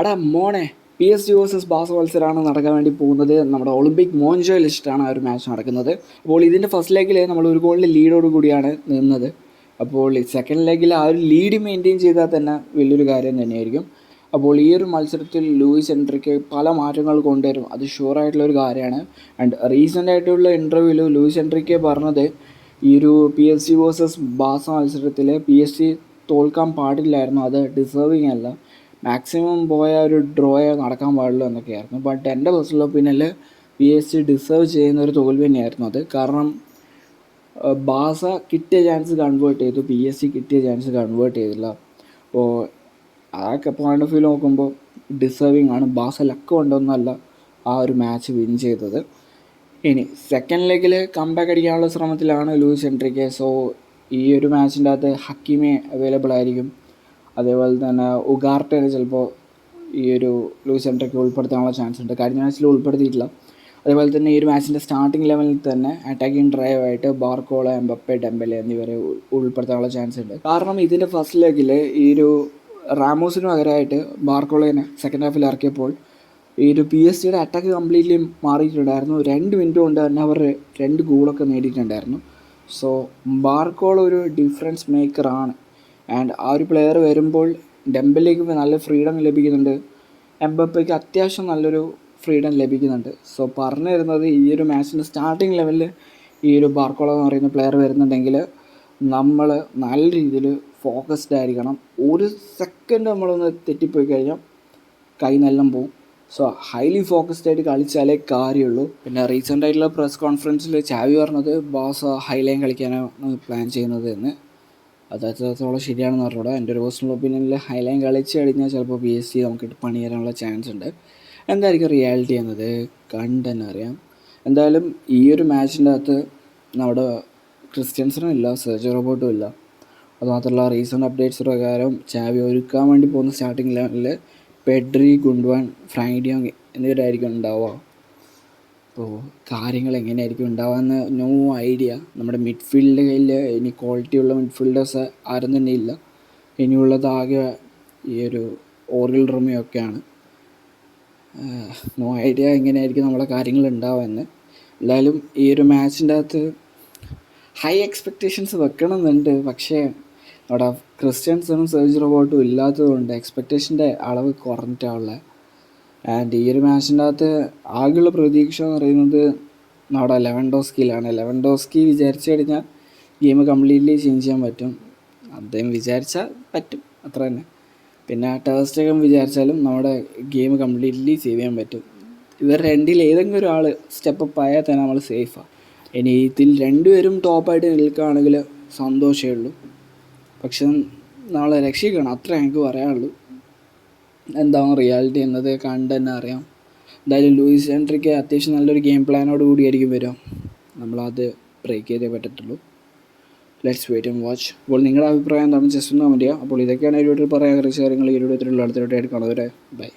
എടാ മോനെ P S G versus ബാസ് മത്സരമാണ് നടക്കാൻ വേണ്ടി പോകുന്നത്. നമ്മുടെ ഒളിമ്പിക് മോൻജോയിൽ വെച്ചിട്ടാണ് ആ ഒരു മാച്ച് നടക്കുന്നത്. അപ്പോൾ ഇതിന്റെ ഫസ്റ്റ് ലെഗിൽ നമ്മൾ ഒരു ഗോളിന്റെ ലീഡോട് കൂടിയാണ് നിന്നത്. അപ്പോൾ സെക്കൻഡ് ലെഗിൽ ആ ഒരു ലീഡ് മെയിന്റെയിൻ ചെയ്താൽ തന്നെ വലിയൊരു കാര്യം തന്നെയായിരിക്കും. അപ്പോൾ ഈ ഒരു മത്സരത്തിൽ ലൂയിസ് എൻട്രിക്ക് പല മാറ്റങ്ങൾ കൊണ്ടുവരും. അത് ഷുവറായിട്ടുള്ള ഒരു കാര്യമാണ്. ആൻഡ് റീസെന്റ് ആയിട്ടുള്ള ഇന്റർവ്യൂവിൽ ലൂയിസ് എൻട്രിക്ക് പറഞ്ഞത് ഈ ഒരു പി എസ് സി വേഴ്സസ് ബാസ മത്സരത്തിൽ പി എസ് സി തോൽക്കാൻ പാടില്ലായിരുന്നു. അത് ഡിസേർവിങ് അല്ല. മാക്സിമം പോയ ഒരു ഡ്രോയെ നടക്കാൻ പാടുള്ളൂ എന്നൊക്കെയായിരുന്നു. ബട്ട് എന്റെ പേഴ്സണൽ ഒപ്പീനിയനിൽ പി എസ് സി ഡിസേർവ് ചെയ്യുന്ന ഒരു തോൽവി തന്നെയായിരുന്നു അത്. കാരണം ബാസ കിട്ടിയ ചാൻസ് കൺവേർട്ട് ചെയ്തു. പി എസ് സി കിട്ടിയ ചാൻസ് കൺവേർട്ട് ചെയ്തില്ല. അപ്പോൾ ആ പോയിന്റ് ഓഫ് വ്യൂ നോക്കുമ്പോൾ ഡിസേർവിങ് ആണ്. ബാസ ലക്ക് കൊണ്ടൊന്നല്ല ആ ഒരു മാച്ച് വിൻ ചെയ്തത്. ഇനി സെക്കൻഡ് ലെഗിൽ കംബാക്ക് അടിക്കാനുള്ള ശ്രമത്തിലാണ് ലൂയിസ് എൻട്രിക്ക് സോ ഈ ഒരു മാച്ചിന്റെ അകത്ത് ഹക്കീമെ അവൈലബിൾ ആയിരിക്കും. അതേപോലെ തന്നെ ഉഗാർട്ടനെ ചിലപ്പോൾ ഈ ഒരു ലൂസ് എൻട്രിക്ക് ഉൾപ്പെടുത്താനുള്ള ചാൻസ് ഉണ്ട്. കഴിഞ്ഞ മാച്ചിൽ ഉൾപ്പെടുത്തിയിട്ടില്ല. അതേപോലെ തന്നെ ഈ ഒരു മാച്ചിന്റെ സ്റ്റാർട്ടിംഗ് ലെവലിൽ തന്നെ അറ്റാക്കിംഗ് ഡ്രൈവ് ആയിട്ട് ബാർക്കോള എംബപ്പെ ഡെമ്പലെ എന്നിവരെ ഉൾപ്പെടുത്താനുള്ള ചാൻസ് ഉണ്ട്. കാരണം ഇതിന്റെ ഫസ്റ്റ് ലെഗിൽ ഈ ഒരു റാമോസിന് പകരമായിട്ട് ബാർക്കോളേനെ സെക്കൻഡ് ഹാഫിൽ ഇറക്കിയപ്പോൾ ഈ ഒരു പി എസ് സിയുടെ അറ്റാക്ക് കംപ്ലീറ്റ്ലി മാറിയിട്ടുണ്ടായിരുന്നു. രണ്ട് മിനിറ്റ് കൊണ്ട് തന്നെ അവർ രണ്ട് ഗോളൊക്കെ നേടിയിട്ടുണ്ടായിരുന്നു. സോ ബാർക്കോൾ ഒരു ഡിഫറൻസ് മേക്കറാണ് ആൻഡ് ആ ഒരു പ്ലെയർ വരുമ്പോൾ ഡെമ്പലേക്ക് നല്ല ഫ്രീഡം ലഭിക്കുന്നുണ്ട്. എംബപ്പയ്ക്ക് അത്യാവശ്യം നല്ലൊരു ഫ്രീഡം ലഭിക്കുന്നുണ്ട്. സോ പറഞ്ഞു തരുന്നത് ഈ ഒരു മാച്ചിന്റെ സ്റ്റാർട്ടിങ് ലെവലിൽ ഈ ഒരു ബാർക്കോള എന്ന് പറയുന്ന പ്ലെയർ വരുന്നുണ്ടെങ്കിൽ നമ്മൾ നല്ല രീതിയിൽ ഫോക്കസ്ഡ് ആയിരിക്കണം. ഒരു സെക്കൻഡ് നമ്മളൊന്ന് തെറ്റിപ്പോയി കഴിഞ്ഞാൽ കൈ നെല്ലം പോവും. സോ ഹൈലി ഫോക്കസ്ഡ് ആയിട്ട് കളിച്ചാലേ കാര്യമുള്ളൂ. പിന്നെ റീസെന്റ് ആയിട്ടുള്ള പ്രസ് കോൺഫറൻസിൽ ചാവി പറഞ്ഞത് ബാസ് ഹൈലൈൻ കളിക്കാനാണ് പ്ലാൻ ചെയ്യുന്നത് എന്ന്. അത് അത്രത്തോളം ശരിയാണെന്ന് പറഞ്ഞൂടാ എന്റെ ഒരു പേഴ്സണൽ ഒപ്പീനിയനിൽ ഹൈലൈൻ കളിച്ച് കഴിഞ്ഞാൽ ചിലപ്പോൾ പി എസ് സി നമുക്ക് പണി തരാനുള്ള ചാൻസ് ഉണ്ട്. എന്തായിരിക്കും റിയാലിറ്റി എന്നത്? കണ്ടെന്ന് അറിയാം. എന്തായാലും ഈ ഒരു മാച്ചിന്റെ അകത്ത് നമ്മുടെ ക്രിസ്ത്യൻസിനും ഇല്ല സെർജ് റോബോട്ടും ഇല്ല. അതുമാത്രമല്ല റീസെന്റ് അപ്ഡേറ്റ്സ് പ്രകാരം ചാവി ഒരുക്കാൻ വേണ്ടി പോകുന്ന സ്റ്റാർട്ടിംഗ് ലെവലിൽ പെഡ്രി ഗുണ്ട്വാൻ ഫ്രാങ്കിഡിയോങ് എന്നിവരായിരിക്കും ഉണ്ടാവുക. അപ്പോൾ കാര്യങ്ങൾ എങ്ങനെയായിരിക്കും ഉണ്ടാവുകയെന്ന് നോ ഐഡിയ നമ്മുടെ മിഡ്ഫീൽഡ് കയ്യിൽ ഇനി ക്വാളിറ്റിയുള്ള മിഡ്ഫീൽഡേഴ്സ് ആരും തന്നെ ഇല്ല. ഇനിയുള്ളത് ആകെ ഈ ഒരു ഓറിൽ റൂമിയൊക്കെയാണ് നോ ഐഡിയ എങ്ങനെയായിരിക്കും നമ്മളെ കാര്യങ്ങൾ ഉണ്ടാവുമെന്ന് എന്തായാലും ഈ ഒരു മാച്ചിന്റെ അകത്ത് ഹൈ എക്സ്പെക്റ്റേഷൻസ് വെക്കണമെന്നുണ്ട്. പക്ഷേ അവിടെ ക്രിസ്ത്യൻസനും സെർജ് റോബോട്ടും ഇല്ലാത്തതുകൊണ്ട് എക്സ്പെക്റ്റേഷന്റെ അളവ് കുറഞ്ഞിട്ടാണുള്ളത് ആൻഡ് ഈ ഒരു മാച്ചിന്റെ അകത്ത് ആകെയുള്ള പ്രതീക്ഷ എന്ന് പറയുന്നത് നമ്മുടെ ലെവൻഡോസ്കിയിലാണ്. ലെവൻഡോസ്കി വിചാരിച്ചു കഴിഞ്ഞാൽ ഗെയിം കംപ്ലീറ്റ്ലി ചേഞ്ച് ചെയ്യാൻ പറ്റും. അദ്ദേഹം വിചാരിച്ചാൽ പറ്റും. അത്ര തന്നെ. പിന്നെ ടേസ്റ്റകം വിചാരിച്ചാലും നമ്മുടെ ഗെയിം കംപ്ലീറ്റ്ലി സേവ് ചെയ്യാൻ പറ്റും. ഇവർ രണ്ടിൽ ഏതെങ്കിലും ഒരാൾ സ്റ്റെപ്പ് ആയാൽ തന്നെ നമ്മൾ സേഫാണ് ഇനി ഇതിൽ രണ്ടുപേരും ടോപ്പായിട്ട് നിൽക്കുകയാണെങ്കിൽ സന്തോഷമേ ഉള്ളൂ. പക്ഷെ നമ്മളെ രക്ഷിക്കണം. അത്രേ എനിക്ക് പറയാനുള്ളൂ. എന്താണ് റിയാലിറ്റി എന്നത് കണ്ട് തന്നെ അറിയാം. എന്തായാലും ലൂയിസ് എൻട്രിക്ക് അത്യാവശ്യം നല്ലൊരു ഗെയിം പ്ലാനോട് കൂടിയായിരിക്കും വരിക. നമ്മളത് ബ്രേക്ക് ചെയ്തേ പറ്റത്തുള്ളൂ. ലെറ്റ്സ് വെയിറ്റ് ആൻഡ് വാച്ച് അപ്പോൾ നിങ്ങളുടെ അഭിപ്രായം എന്താണെന്ന് ജസ്റ്റ് ഒന്ന് ചെയ്യുക. അപ്പോൾ ഇതൊക്കെയാണ് ഈ വീഡിയോയിൽ പറയാൻ കുറച്ച് കാര്യങ്ങൾ. ഈ വീഡിയോ അടുത്തിട്ടുള്ള അടുത്തിട്ടായിട്ട് കാണുന്നവരെ ബൈ